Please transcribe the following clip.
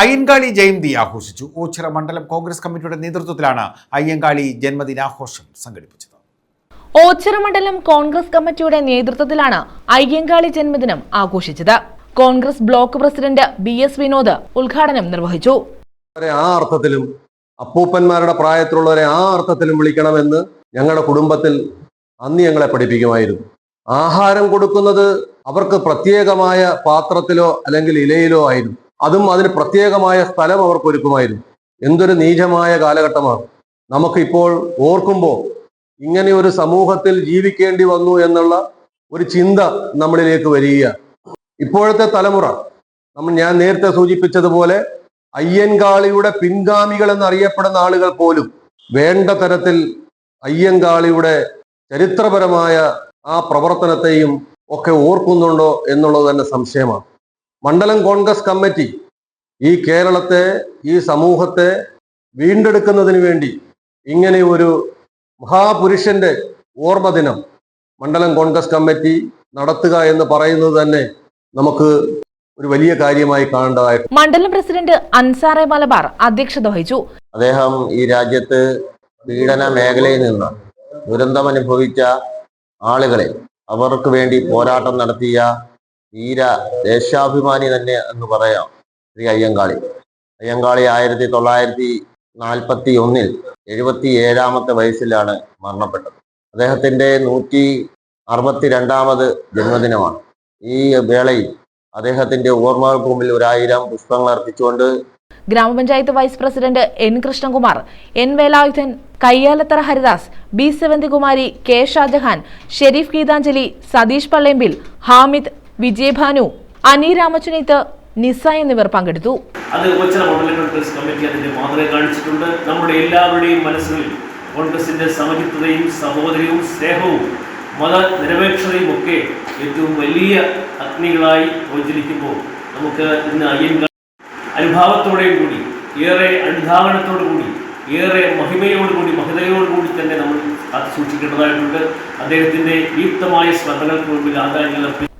അയ്യൻകാളി ജയന്തി ആഘോഷിച്ചു. ഓച്ചിറ മണ്ഡലം കോൺഗ്രസ് കമ്മിറ്റിയുടെ നേതൃത്വത്തിലാണ് അയ്യൻകാളി ജന്മദിനാഘോഷം സംഘടിപ്പിച്ചത്. ഓച്ചിറ മണ്ഡലം കോൺഗ്രസ് കമ്മിറ്റിയുടെ നേതൃത്വത്തിലാണ് അയ്യങ്കാളി ജന്മദിനം ആഘോഷിച്ചത്. Congress block president B S Vinod ഉദ്ഘാടനം നിർവഹിച്ചു. ആ അർത്ഥത്തിലും അപ്പൂപ്പന്മാരുടെ പ്രായത്തിലുള്ളവരെ ആ അർത്ഥത്തിലും വിളിക്കണമെന്ന് ഞങ്ങളുടെ കുടുംബത്തിൽ അന്ന് ഞങ്ങളെ പഠിപ്പിക്കുമായിരുന്നു. ആഹാരം കൊടുക്കുന്നത് അവർക്ക് പ്രത്യേകമായ പാത്രത്തിലോ അല്ലെങ്കിൽ ഇലയിലോ ആയിരുന്നു. അതും അതിന് പ്രത്യേകമായ സ്ഥലം അവർക്ക് ഒരുക്കുമായിരുന്നു എന്തൊരു നീചമായ കാലഘട്ടമാണ്. നമുക്കിപ്പോൾ ഓർക്കുമ്പോൾ ഇങ്ങനെ ഒരു സമൂഹത്തിൽ ജീവിക്കേണ്ടി വന്നു എന്നുള്ള ഒരു ചിന്ത നമ്മളിലേക്ക് വരിക ഇപ്പോഴത്തെ തലമുറ നമ്മൾ ഞാൻ നേരത്തെ സൂചിപ്പിച്ചതുപോലെ അയ്യൻകാളിയുടെ പിൻഗാമികൾ എന്നറിയപ്പെടുന്ന ആളുകൾ പോലും വേണ്ട തരത്തിൽ അയ്യൻകാളിയുടെ ചരിത്രപരമായ ആ പ്രവർത്തനത്തെയും ഒക്കെ ഓർക്കുന്നുണ്ടോ എന്നുള്ളത് തന്നെ സംശയമാണ്. മണ്ഡലം കോൺഗ്രസ് കമ്മിറ്റി ഈ കേരളത്തെ ഈ സമൂഹത്തെ വീണ്ടെടുക്കുന്നതിന് വേണ്ടി ഇങ്ങനെ ഒരു മഹാപുരുഷന്റെ ഓർമ്മദിനം മണ്ഡലം കോൺഗ്രസ് കമ്മിറ്റി നടത്തുക എന്ന് പറയുന്നത് തന്നെ നമുക്ക് ഒരു വലിയ കാര്യമായി കാണേണ്ടതായിട്ട് മണ്ഡലം പ്രസിഡന്റ് അൻസാറെ മലബാർ അധ്യക്ഷത വഹിച്ചു. അദ്ദേഹം ഈ രാജ്യത്ത് പീഡന മേഖലയിൽ നിന്ന് ദുരന്തമനുഭവിച്ച ആളുകളെ അവർക്ക് വേണ്ടി പോരാട്ടം നടത്തിയ വീര ദേശാഭിമാനി തന്നെ എന്ന് പറയാം ശ്രീ അയ്യങ്കാളി. അയ്യങ്കാളി ആയിരത്തി തൊള്ളായിരത്തി നാൽപ്പത്തി ഒന്നിൽ എഴുപത്തി ഏഴാമത്തെ വയസ്സിലാണ് മരണപ്പെട്ടത്. അദ്ദേഹത്തിന്റെ നൂറ്റി അറുപത്തി രണ്ടാമത് ജന്മദിനമാണ്. ഈ വേളയിൽ അദ്ദേഹത്തിന്റെ ഓർമ്മകൾക്ക് മുമ്പിൽ ഒരായിരം പുഷ്പങ്ങൾ അർപ്പിച്ചുകൊണ്ട് ഗ്രാമപഞ്ചായത്ത് vice president N Krishnakumar N Velayudhan Kayyalathara Haridas B Sevanthikumari K Shajahan Sherif Geethanjali Satheesh Pallempil Hamid Vijayabhanu Ani രാമചുനീത്ത് Nisa എന്നിവർ പങ്കെടുത്തു. അത് ഓച്ചിറ മണ്ഡലം കോൺഗ്രസ് കമ്മിറ്റി അതിന്റെ മാതൃക കാണിച്ചിട്ടുണ്ട്. നമ്മുടെ എല്ലാവരുടെയും മനസ്സുകളിൽ കോൺഗ്രസിന്റെ സമചിത്വതയും സഹോദരവും സ്നേഹവും മതനിരപേക്ഷതയും ഒക്കെ ഏറ്റവും വലിയ അഗ്നികളായി പ്രചരിക്കുമ്പോൾ നമുക്ക് ഇന്ന് അയ്യങ്കാളി അനുഭാവത്തോടെയും കൂടി ഏറെ അനുധാവനത്തോടു കൂടി ഏറെ മഹിമയോടുകൂടി മഹിതയോടുകൂടി തന്നെ നമ്മൾ കാത്തു സൂക്ഷിക്കേണ്ടതായിട്ടുണ്ട്. അദ്ദേഹത്തിന്റെ ദീപ്തമായ സ്മരണകൾക്ക് മുമ്പിൽ ആദായങ്ങൾ